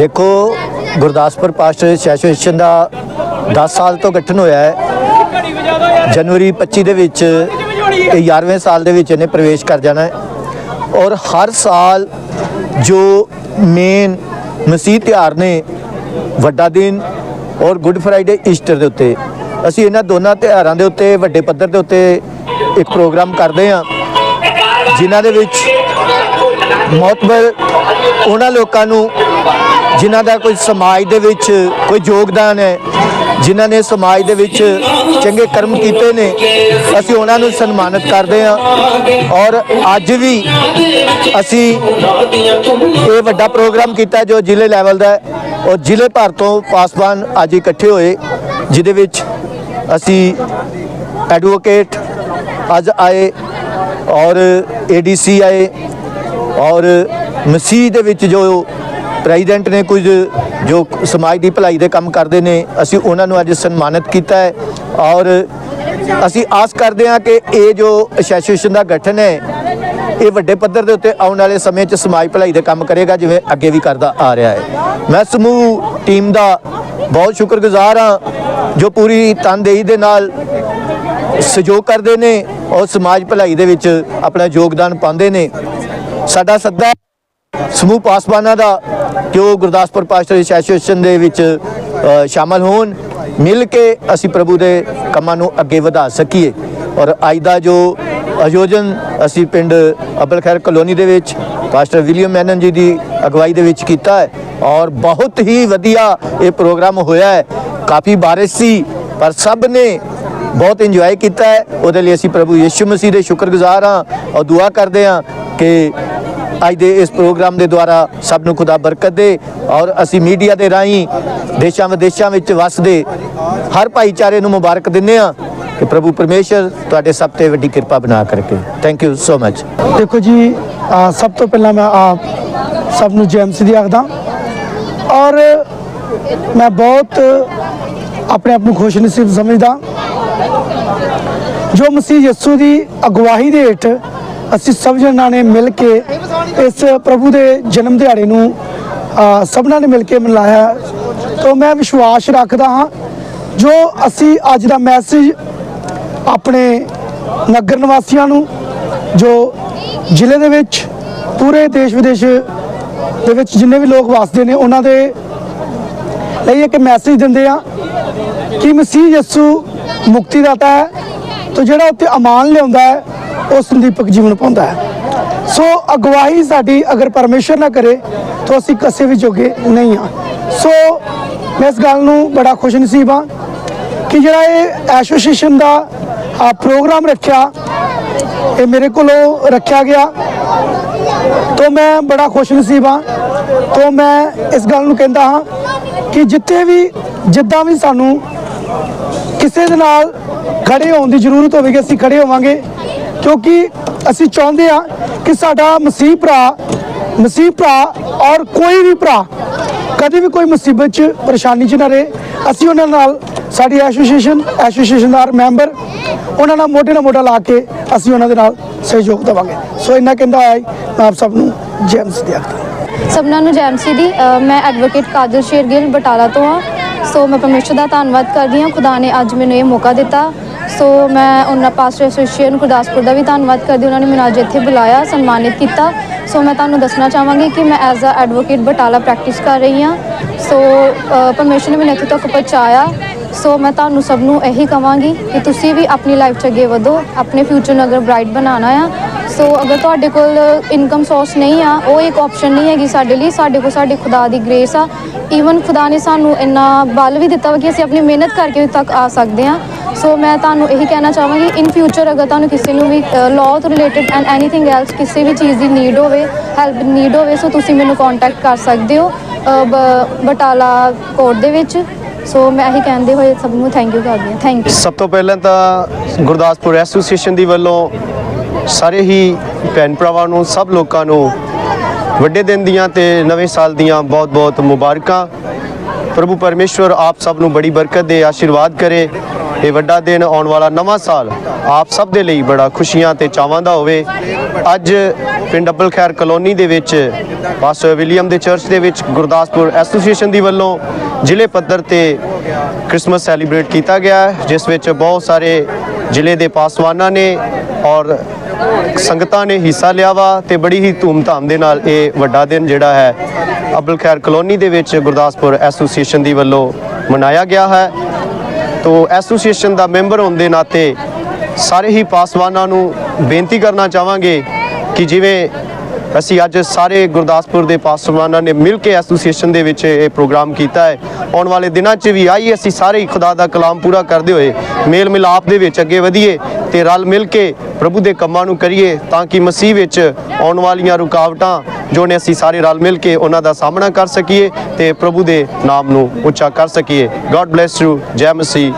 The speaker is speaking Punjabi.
ਦੇਖੋ, ਗੁਰਦਾਸਪੁਰ ਪਾਸਟਰ ਐਸੋਸੀਏਸ਼ਨ ਦਾ 10 ਸਾਲ ਤੋਂ ਗਠਨ ਹੋਇਆ ਹੈ। ਜਨਵਰੀ 25 ਦੇ ਵਿੱਚ ਇਹ 11ਵੇਂ ਸਾਲ ਦੇ ਵਿੱਚ ਇਹਨੇ ਪ੍ਰਵੇਸ਼ ਕਰ ਜਾਣਾ ਹੈ। ਔਰ ਹਰ ਸਾਲ ਜੋ ਮੇਨ ਮਸੀਹ ਤਿਉਹਾਰ ਨੇ, ਵੱਡਾ ਦਿਨ ਔਰ ਗੁੱਡ ਫਰਾਈਡੇ, ਈਸਟਰ ਦੇ ਉੱਤੇ, ਅਸੀਂ ਇਹਨਾਂ ਦੋਨਾਂ ਤਿਉਹਾਰਾਂ ਦੇ ਉੱਤੇ, ਵੱਡੇ ਪੱਧਰ ਦੇ ਉੱਤੇ ਇੱਕ ਪ੍ਰੋਗਰਾਮ ਕਰਦੇ ਹਾਂ, ਜਿਨ੍ਹਾਂ ਦੇ ਵਿੱਚ ਮੌਤਬਰ ਉਹਨਾਂ ਲੋਕਾਂ ਨੂੰ ਜਿਨ੍ਹਾਂ ਦਾ ਕੋਈ ਸਮਾਜ ਦੇ ਵਿੱਚ ਕੋਈ ਯੋਗਦਾਨ ਹੈ, ਜਿਨ੍ਹਾਂ ਨੇ ਸਮਾਜ ਦੇ ਵਿੱਚ ਚੰਗੇ ਕਰਮ ਕੀਤੇ ਨੇ, ਅਸੀਂ ਉਹਨਾਂ ਨੂੰ ਸਨਮਾਨਿਤ ਕਰਦੇ ਹਾਂ। ਔਰ ਅੱਜ ਵੀ ਅਸੀਂ ਇਹ ਵੱਡਾ ਪ੍ਰੋਗਰਾਮ ਕੀਤਾ ਜੋ ਜ਼ਿਲ੍ਹੇ ਲੈਵਲ ਦਾ ਔਰ ਜ਼ਿਲ੍ਹੇ ਭਰ ਤੋਂ ਪਾਸਵਾਨ ਅੱਜ ਇਕੱਠੇ ਹੋਏ, ਜਿਹਦੇ ਵਿੱਚ ਅਸੀਂ ਐਡਵੋਕੇਟ ਅੱਜ ਆਏ, ਔਰ ਏਡੀਸੀ ਆਏ, ਔਰ ਮਸੀਹ ਦੇ ਵਿੱਚ ਜੋ ਪ੍ਰੈਜ਼ੀਡੈਂਟ ਨੇ ਕੁਝ ਜੋ ਸਮਾਜ ਦੀ ਭਲਾਈ ਦੇ ਕੰਮ ਕਰਦੇ ਨੇ, ਅਸੀਂ ਉਹਨਾਂ ਨੂੰ ਅੱਜ ਸਨਮਾਨਿਤ ਕੀਤਾ ਹੈ ਔਰ ਅਸੀਂ ਆਸ ਕਰਦੇ ਹਾਂ ਕਿ ਇਹ ਜੋ ਐਸੋਸੀਏਸ਼ਨ ਦਾ ਗਠਨ ਹੈ, ਇਹ ਵੱਡੇ ਪੱਧਰ ਦੇ ਉੱਤੇ ਆਉਣ ਵਾਲੇ ਸਮੇਂ 'ਚ ਸਮਾਜ ਭਲਾਈ ਦੇ ਕੰਮ ਕਰੇਗਾ, ਜਿਵੇਂ ਅੱਗੇ ਵੀ ਕਰਦਾ ਆ ਰਿਹਾ ਹੈ। ਮੈਂ ਸਮੂਹ ਟੀਮ ਦਾ ਬਹੁਤ ਸ਼ੁਕਰਗੁਜ਼ਾਰ ਹਾਂ, ਜੋ ਪੂਰੀ ਤਨਦੇਹੀ ਦੇ ਨਾਲ ਸਹਿਯੋਗ ਕਰਦੇ ਨੇ ਔਰ ਸਮਾਜ ਭਲਾਈ ਦੇ ਵਿੱਚ ਆਪਣਾ ਯੋਗਦਾਨ ਪਾਉਂਦੇ ਨੇ। ਸਾਡਾ ਸੱਦਾ ਸਮੂਹ ਪਾਸਵਾਨਾਂ ਦਾ ਕਿ ਉਹ ਗੁਰਦਾਸਪੁਰ ਪਾਸਟਰ ਐਸੋਸੀਏਸ਼ਨ ਦੇ ਵਿੱਚ ਅ, ਸ਼ਾਮਲ ਹੋਣ ਮਿਲ ਕੇ ਅਸੀਂ ਪ੍ਰਭੂ ਦੇ ਕੰਮਾਂ ਨੂੰ ਅੱਗੇ ਵਧਾ ਸਕੀਏ। ਔਰ ਅੱਜ ਦਾ ਜੋ ਆਯੋਜਨ ਅਸੀਂ ਪਿੰਡ ਅਬਲ ਖੈਰ ਕਲੋਨੀ ਦੇ ਵਿੱਚ ਪਾਸਟਰ ਵਿਲੀਅਮ ਮੈਨਨ ਜੀ ਦੀ ਅਗਵਾਈ ਦੇ ਵਿੱਚ ਕੀਤਾ ਹੈ। ਔਰ ਬਹੁਤ ਹੀ ਵਧੀਆ ਇਹ ਪ੍ਰੋਗਰਾਮ ਹੋਇਆ ਹੈ। ਕਾਫੀ ਬਾਰਿਸ਼ ਸੀ ਪਰ ਸਭ ਨੇ ਬਹੁਤ ਇੰਜੋਏ ਕੀਤਾ ਹੈ। ਉਹਦੇ ਲਈ ਅਸੀਂ ਪ੍ਰਭੂ ਯਿਸੂ ਮਸੀਹ ਦੇ ਸ਼ੁਕਰਗੁਜ਼ਾਰ ਹਾਂ ਔਰ ਦੁਆ ਕਰਦੇ ਹਾਂ ਕਿ ਅੱਜ ਦੇ ਇਸ ਪ੍ਰੋਗਰਾਮ ਦੇ ਦੁਆਰਾ ਸਭ ਨੂੰ ਖੁਦਾ ਬਰਕਤ ਦੇ ਔਰ ਅਸੀਂ ਮੀਡੀਆ ਦੇ ਰਾਹੀਂ ਦੇਸ਼ਾਂ ਵਿਦੇਸ਼ਾਂ ਵਿੱਚ ਵਸਦੇ ਹਰ ਭਾਈਚਾਰੇ ਨੂੰ ਮੁਬਾਰਕ ਦਿੰਦੇ ਹਾਂ ਕਿ ਪ੍ਰਭੂ ਪਰਮੇਸ਼ਰ ਤੁਹਾਡੇ ਸਭ ਤੇ ਵੱਡੀ ਕਿਰਪਾ ਬਣਾ ਕਰਕੇ। ਥੈਂਕ ਯੂ ਸੋ ਮਚ ਦੇਖੋ ਜੀ ਸਭ ਤੋਂ ਪਹਿਲਾਂ ਮੈਂ ਆਪ ਸਭ ਨੂੰ ਜੈਮਸ ਦੀ ਆਖਦਾ ਔਰ ਮੈਂ ਬਹੁਤ ਆਪਣੇ ਆਪ ਨੂੰ ਖੁਸ਼ ਨਸੀਬ ਸਮਝਦਾ ਜੋ ਮਸੀਹ ਯਿਸੂ ਦੀ ਅਗਵਾਈ ਦੇ ਹੇਠ ਅਸੀਂ ਸਭ ਜਣਾਂ ਨੇ ਮਿਲ ਕੇ ਇਸ ਪ੍ਰਭੂ ਦੇ ਜਨਮ ਦਿਹਾੜੇ ਨੂੰ ਸਭਨਾਂ ਨੇ ਮਿਲ ਕੇ ਮਨਾਇਆ ਤੋਂ ਮੈਂ ਵਿਸ਼ਵਾਸ ਰੱਖਦਾ ਹਾਂ, ਜੋ ਅਸੀਂ ਅੱਜ ਦਾ ਮੈਸੇਜ ਆਪਣੇ ਨਗਰ ਨਿਵਾਸੀਆਂ ਨੂੰ, ਜੋ ਜ਼ਿਲ੍ਹੇ ਦੇ ਵਿੱਚ, ਪੂਰੇ ਦੇਸ਼ ਵਿਦੇਸ਼ ਦੇ ਵਿੱਚ ਜਿੰਨੇ ਵੀ ਲੋਕ ਵਸਦੇ ਨੇ, ਉਹਨਾਂ ਦੇ ਲਈ ਇੱਕ ਮੈਸੇਜ ਦਿੰਦੇ ਆ ਕਿ ਮਸੀਹ ਯਿਸੂ ਮੁਕਤੀਦਾਤਾ ਹੈ। ਤੇ ਜਿਹੜਾ ਉੱਤੇ ਅਮਾਨ ਲਿਆਉਂਦਾ ਹੈ ਉਹ ਸੰਦੀਪਕ ਜੀਵਨ ਪਾਉਂਦਾ ਹੈ। ਸੋ ਅਗਵਾਈ ਸਾਡੀ ਅਗਰ ਪਰਮੇਸ਼ਰ ਨਾ ਕਰੇ, ਤਾਂ ਅਸੀਂ ਕਿਸੇ ਵੀ ਜੋਗੇ ਨਹੀਂ ਆ ਸੋ ਮੈਂ ਇਸ ਗੱਲ ਨੂੰ ਬੜਾ ਖੁਸ਼ ਨਸੀਬ ਹਾਂ ਕਿ ਜਿਹੜਾ ਇਹ ਐਸੋਸੀਏਸ਼ਨ ਦਾ, ਆ, ਪ੍ਰੋਗਰਾਮ ਰੱਖਿਆ, ਇਹ ਮੇਰੇ ਕੋਲੋਂ ਰੱਖਿਆ ਗਿਆ। ਤੋਂ ਮੈਂ ਬੜਾ ਖੁਸ਼ ਨਸੀਬ ਹਾਂ। ਤੋਂ ਮੈਂ ਇਸ ਗੱਲ ਨੂੰ ਕਹਿੰਦਾ ਹਾਂ ਕਿ ਜਿੱਥੇ ਵੀ, ਜਿੱਦਾਂ ਵੀ ਸਾਨੂੰ ਕਿਸੇ ਦੇ ਨਾਲ ਖੜੇ ਹੋਣ ਦੀ ਜ਼ਰੂਰਤ ਹੋਵੇਗੀ, ਅਸੀਂ ਖੜੇ ਹੋਵਾਂਗੇ। ਕਿਉਂਕਿ ਅਸੀਂ ਚਾਹੁੰਦੇ ਹਾਂ ਕਿ ਸਾਡਾ ਮਸੀਹ ਭਰਾ ਮਸੀਹ ਭਰਾ ਔਰ ਕੋਈ ਵੀ ਭਰਾ ਕਦੇ ਵੀ ਕੋਈ ਮੁਸੀਬਤ 'ਚ ਪਰੇਸ਼ਾਨੀ 'ਚ ਨਾ ਰਹੇ। ਅਸੀਂ ਉਹਨਾਂ ਨਾਲ, ਸਾਡੀ ਐਸੋਸੀਏਸ਼ਨ ਐਸੋਸੀਏਸ਼ਨ ਦਾ ਮੈਂਬਰ, ਉਹਨਾਂ ਨਾਲ ਮੋਢੇ ਨਾਲ ਮੋਢਾ ਲਾ ਕੇ ਅਸੀਂ ਉਹਨਾਂ ਦੇ ਨਾਲ ਸਹਿਯੋਗ ਦੇਵਾਂਗੇ। ਸੋ ਇੰਨਾ ਕਹਿੰਦਾ ਹੋਇਆ ਮੈਂ ਆਪ ਸਭ ਨੂੰ ਜੈਮਸ ਆਖਦਾ ਸਭਨਾਂ ਨੂੰ ਜੈਮਸੀ ਦੀ। ਮੈਂ ਐਡਵੋਕੇਟ ਕਾਜਲ ਸ਼ੇਰਗਿੱਲ ਬਟਾਲਾ ਤੋਂ ਆ ਸੋ ਮੈਂ ਪਰਮੇਸ਼ਰ ਦਾ ਧੰਨਵਾਦ ਕਰਦੀ ਹਾਂ। ਖੁਦਾ ਨੇ ਅੱਜ ਮੈਨੂੰ ਇਹ ਮੌਕਾ ਦਿੱਤਾ। ਸੋ ਮੈਂ ਉਹਨਾਂ ਪਾਸਟਰ ਐਸੋਸੀਏਸ਼ਨ ਗੁਰਦਾਸਪੁਰ ਦਾ ਵੀ ਧੰਨਵਾਦ ਕਰਦੀ ਉਹਨਾਂ ਨੇ ਮੈਨੂੰ ਅੱਜ ਇੱਥੇ ਬੁਲਾਇਆ ਸਨਮਾਨਿਤ ਕੀਤਾ। ਸੋ ਮੈਂ ਤੁਹਾਨੂੰ ਦੱਸਣਾ ਚਾਹਾਂਗੀ ਕਿ ਮੈਂ as a advocate Batala practice ਕਰ ਰਹੀ ਹਾਂ। ਸੋ ਅ, ਪਰਮੇਸ਼ਰ ਨੇ ਮੈਨੂੰ ਇੱਥੇ ਤੱਕ ਪਹੁੰਚਾਇਆ। ਸੋ ਮੈਂ ਤੁਹਾਨੂੰ ਸਭ ਨੂੰ ਇਹੀ ਕਹਾਂਗੀ ਕਿ ਤੁਸੀਂ ਵੀ ਆਪਣੀ ਲਾਈਫ 'ਚ ਅੱਗੇ ਵਧੋ ਆਪਣੇ ਫਿਊਚਰ ਨੂੰ ਅਗਰ ਬ੍ਰਾਈਟ ਬਣਾਉਣਾ ਆ ਸੋ ਅਗਰ ਤੁਹਾਡੇ ਕੋਲ ਇਨਕਮ ਸੋਰਸ ਨਹੀਂ ਆ, ਉਹ ਇੱਕ ਆਪਸ਼ਨ ਨਹੀਂ ਹੈਗੀ ਸਾਡੇ ਲਈ, ਸਾਡੇ ਕੋਲ ਸਾਡੇ ਖੁਦਾ ਦੀ ਗ੍ਰੇਸ ਆ। ਈਵਨ ਖੁਦਾ ਨੇ ਸਾਨੂੰ ਇੰਨਾ ਬਲ ਵੀ ਦਿੱਤਾ ਵਾ ਕਿ ਅਸੀਂ ਆਪਣੀ ਮਿਹਨਤ ਕਰਕੇ ਤੱਕ ਆ ਸਕਦੇ ਆ। ਸੋ ਮੈਂ ਤੁਹਾਨੂੰ ਇਹੀ ਕਹਿਣਾ ਚਾਹਾਂਗੀ ਇਨ ਫਿਊਚਰ ਅਗਰ ਤੁਹਾਨੂੰ ਕਿਸੇ ਨੂੰ ਵੀ ਲਾਅ ਤੋਂ ਰਿਲੇਟਡ ਐਂਡ ਐਨੀਥਿੰਗ ਐਲਸ ਕਿਸੇ ਵੀ ਚੀਜ਼ ਦੀ ਨੀਡ ਹੋਵੇ ਹੈਲਪ ਨੀਡ ਹੋਵੇ ਸੋ ਤੁਸੀਂ ਮੈਨੂੰ ਕੰਟੈਕਟ ਕਰ ਸਕਦੇ ਹੋ ਬ- ਬਟਾਲਾ ਕੋਰਟ ਦੇ ਵਿੱਚ। ਸੋ ਮੈਂ ਇਹੀ ਕਹਿੰਦੇ ਹੋਏ ਸਭ ਨੂੰ ਥੈਂਕ ਯੂ ਕਰਦੀ ਹਾਂ। ਥੈਂਕ ਯੂ ਸਭ ਤੋਂ ਪਹਿਲਾਂ ਤਾਂ ਗੁਰਦਾਸਪੁਰ ਐਸੋਸੀਏਸ਼ਨ ਦੀ ਵੱਲੋਂ ਸਾਰੇ ਹੀ ਭੈਣ ਭਰਾਵਾਂ ਨੂੰ, ਸਭ ਲੋਕਾਂ ਨੂੰ ਵੱਡੇ ਦਿਨ ਦੀਆਂ ਤੇ ਨਵੇਂ ਸਾਲ ਦੀਆਂ ਬਹੁਤ-ਬਹੁਤ ਮੁਬਾਰਕਾਂ। ਪ੍ਰਭੂ ਪਰਮੇਸ਼ਵਰ ਆਪ ਸਭ ਨੂੰ ਬੜੀ ਬਰਕਤ ਦੇ, ਆਸ਼ੀਰਵਾਦ ਕਰੇ। ਇਹ ਵੱਡਾ ਦਿਨ ਆਉਣ ਵਾਲਾ ਨਵਾਂ ਸਾਲ ਆਪ ਸਭ ਦੇ ਲਈ ਬੜਾ ਖੁਸ਼ੀਆਂ ਤੇ ਚਾਵਾਂ ਦਾ ਹੋਵੇ। ਅੱਜ ਪਿੰਡ ਅੱਬਲ ਖੈਰ ਕਲੋਨੀ ਦੇ ਵਿੱਚ ਪਾਸਟਰ ਵਿਲੀਅਮ ਦੇ ਚਰਚ ਦੇ ਵਿੱਚ ਗੁਰਦਾਸਪੁਰ ਐਸੋਸੀਏਸ਼ਨ ਦੀ ਵੱਲੋਂ ਜ਼ਿਲ੍ਹੇ ਪੱਧਰ ਤੇ ਕ੍ਰਿਸਮਸ ਸੈਲੀਬ੍ਰੇਟ ਕੀਤਾ ਗਿਆ ਜਿਸ ਵਿੱਚ ਬਹੁਤ ਸਾਰੇ ਜ਼ਿਲ੍ਹੇ ਦੇ ਪਾਸਵਾਨਾਂ ਨੇ ਔਰ ਸੰਗਤਾਂ ਨੇ ਹਿੱਸਾ ਲਿਆ ਵਾ ਤੇ ਬੜੀ ਹੀ ਧੂਮਧਾਮ ਦੇ ਨਾਲ ਇਹ ਵੱਡਾ ਦਿਨ ਜਿਹੜਾ ਹੈ ਅਬਲ ਖੈਰ ਕਲੋਨੀ ਦੇ ਵਿੱਚ ਗੁਰਦਾਸਪੁਰ ਐਸੋਸੀਏਸ਼ਨ ਦੀ ਵੱਲੋਂ ਮਨਾਇਆ ਗਿਆ ਹੈ। ਤੋ ਐਸੋਸੀਏਸ਼ਨ ਦਾ ਮੈਂਬਰ ਹੋਣ ਦੇ ਨਾਤੇ ਸਾਰੇ ਹੀ ਪਾਸਵਾਨਾਂ ਨੂੰ ਬੇਨਤੀ ਕਰਨਾ ਚਾਹਾਂਗੇ ਕਿ ਜਿਵੇਂ ਅਸੀਂ ਅੱਜ ਸਾਰੇ ਗੁਰਦਾਸਪੁਰ ਦੇ ਪਾਸਵਾਨਾਂ ਨੇ ਮਿਲ ਕੇ ਐਸੋਸੀਏਸ਼ਨ ਦੇ ਵਿੱਚ ਇਹ ਪ੍ਰੋਗਰਾਮ ਕੀਤਾ ਹੈ। ਆਉਣ ਵਾਲੇ ਦਿਨਾਂ 'ਚ ਵੀ ਆਈ ਅਸੀਂ ਸਾਰੇ ਹੀ ਖੁਦਾ ਦਾ ਕਲਾਮ ਪੂਰਾ ਕਰਦੇ ਹੋਏ ਮੇਲ ਮਿਲਾਪ ਦੇ ਵਿੱਚ ਅੱਗੇ ਵਧੀਏ ਤੇ ਰਲ ਮਿਲ ਕੇ ਪ੍ਰਭੂ ਦੇ ਕੰਮਾਂ ਨੂੰ ਕਰੀਏ ਤਾਂ ਕਿ ਮਸੀਹ ਵਿੱਚ ਆਉਣ ਵਾਲੀਆਂ ਰੁਕਾਵਟਾਂ ਜੋ ਨੇ ਅਸੀਂ ਸਾਰੇ ਰਲ ਮਿਲ ਕੇ ਉਹਨਾਂ ਦਾ ਸਾਹਮਣਾ ਕਰ ਸਕੀਏ ਤੇ ਪ੍ਰਭੂ ਦੇ ਨਾਮ ਨੂੰ ਉੱਚਾ ਕਰ ਸਕੀਏ। ਗੋਡ ਬlesਸ ਯੂ ਜੈ ਮਸੀਹ।